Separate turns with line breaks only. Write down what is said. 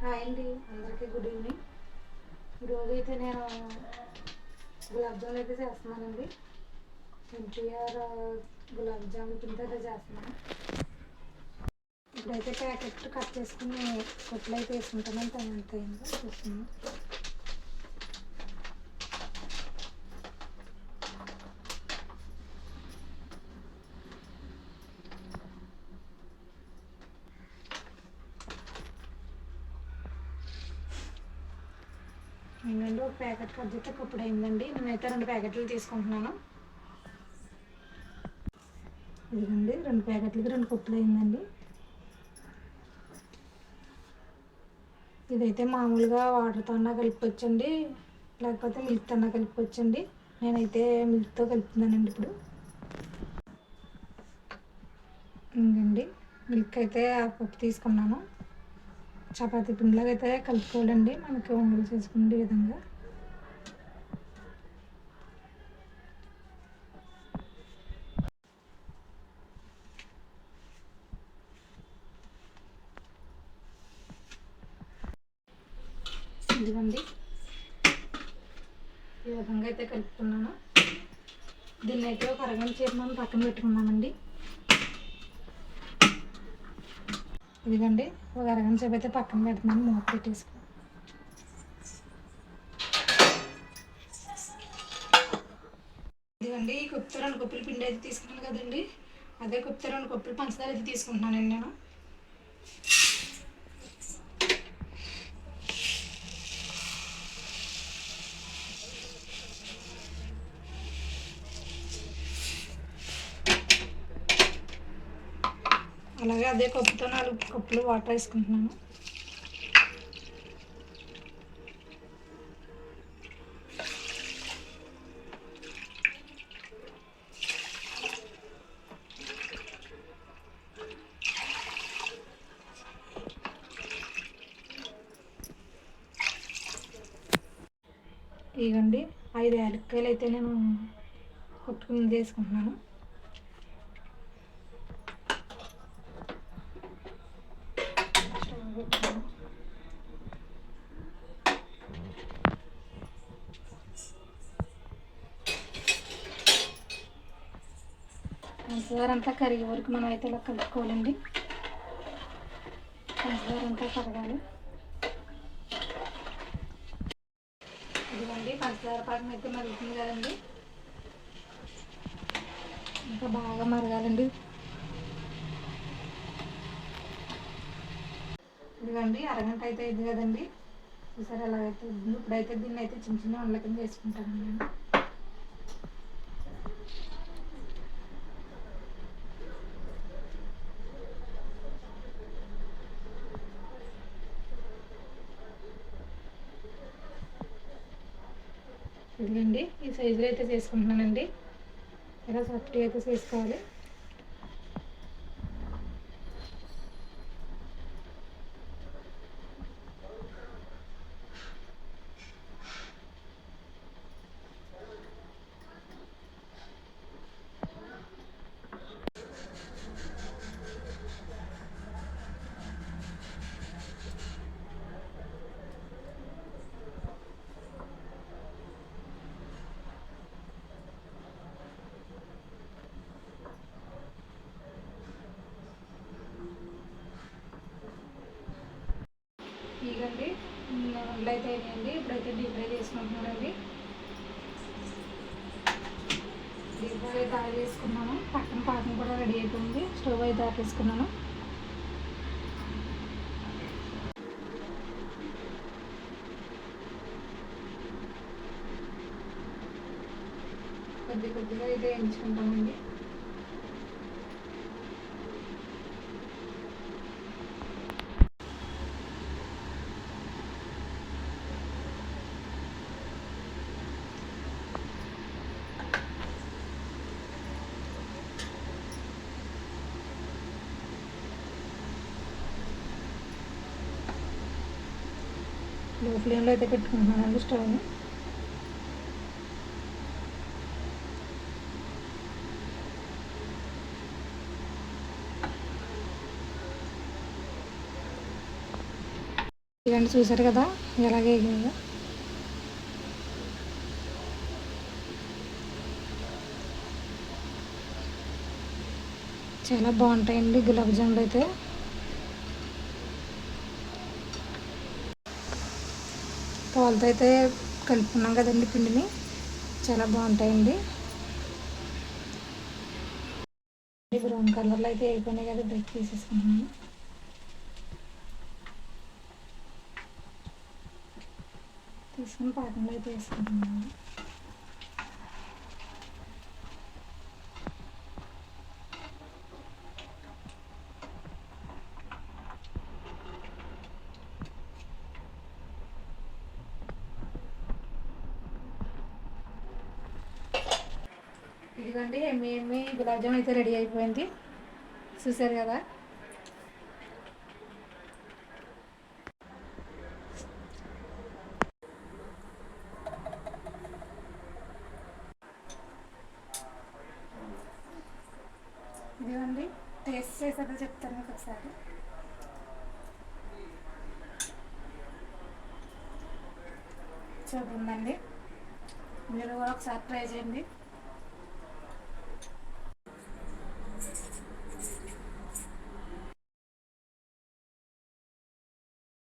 Hi అండి అందరికీ good evening. ఈరోజు అయితే నేను గులాబ్ జామున్ అయితే చేస్తున్నానండి. ఎన్టీఆర్ గులాబ్ జామున్ పిండి అయితే చేస్తున్నాను. ఇప్పుడైతే ప్యాకెట్ కట్ చేసుకుని కొట్లు అయితే వేసుకుంటాను టైం అయిందో చూస్తున్నాను ఒక ప్యాకెట్ పద్ధతి ఇప్పుడు అయిందండి నేనైతే రెండు ప్యాకెట్లు తీసుకుంటున్నాను. ఇదిగండి రెండు ప్యాకెట్లకి రెండు కుప్పలు అయిందండి ఇదైతే మామూలుగా వాటర్తో అన్నా కలుపుకొచ్చండి లేకపోతే మిల్క్తో అన్నా కలుపుకొచ్చండి నేనైతే మిల్క్తో కలుపుతున్నానండి ఇప్పుడు. ఇంకండి మిల్క్ అయితే ఆ కప్పు తీసుకున్నాను. చపాతీ పిండిలాగా అయితే కలుపుకోవాలండి. మనకి ఉండలు చేసుకునే విధంగా. ఇదిగోండి. ఈ విధంగా అయితే కలుపుకున్నాను. దీన్ని అయితే ఒక అరగంట సేపు మనం పక్కన పెట్టుకున్నామండి ఇదిగోండి ఒక అరగంట సేపు అయితే పక్కన పెడుతున్నాను మూత పెట్టేసుకుని ఇదిగోండి ఈ కుప్తో రెండు కప్పులు పిండి అయితే తీసుకున్నాను కదండి. అదే కుప్తో రెండు కప్పులు పంచదార అయితే తీసుకుంటున్నానండి నేను. అలాగే అదే కప్పుతో నాలుగు కప్పులు వాటర్ వేసుకుంటున్నాను. ఇగండి ఐదు యాలక్కాయలు అయితే నేను కొట్టుకుని తీసుకుంటున్నాను పంచదార అంతా కరిగే వరకు మనం అయితే ఇలా కలుపుకోవాలండి. పంచదార అంతా కరగాలి. ఇదిగోండి పంచదార పాకం అయితే మరుగుతుంది కదండి. ఇంకా బాగా మరగాలండి. ఇదిగోండి అరగంట అయితే ఇది కదండి. చూసారు ఎలాగైతే ఇప్పుడైతే దీన్ని అయితే చిన్న చిన్న వండల కింద వేసుకుంటాను నేను ఇదిగండి ఈ సైజులో అయితే చేసుకుంటున్నానండి. ఇలా సాఫ్ట్గా అయితే చేసుకోవాలి ఇదండి వంటలు అయితే అయినాయండి ఇప్పుడైతే డీప్ ఫ్రై చేసుకుంటున్నానండి అయితే ఆయిల్ వేసుకున్నాను పక్కన పాకం కూడా రెడీ అయిపోయింది. స్టవ్ అయితే ఆపేసుకున్నాను కొద్ది కొద్దిగా అయితే వేయించుకుంటామండి. లో ఫ్లేమ్లో అయితే పెట్టుకుంటున్నానండి స్టవ్ని ఇలాంటి చూసారు కదా ఎలాగే ఎగిందో చాలా బాగుంటాయండి గులాబ్ జాములు అయితే. పాలతో అయితే కలుపుకున్నాం కదండి పిండిని. చాలా బాగుంటాయండి. బ్రౌన్ కలర్లో అయితే అయిపోయినాయి కదా బ్రేక్ తీసేసుకుంటున్నాను తీసుకుని పాకంలో అయితే వేసుకుంటున్నాను. ఇదిగోండి ఎమ్మి ఎమ్మి గులాబ్జామ్ అయితే రెడీ అయిపోయింది. చూసారు కదా? ఇదిగోండి టేస్ట్ చేసాక చెప్తాను మీకు ఒకసారి. చూడండి మీరు కూడా ఒకసారి ట్రై చేయండి.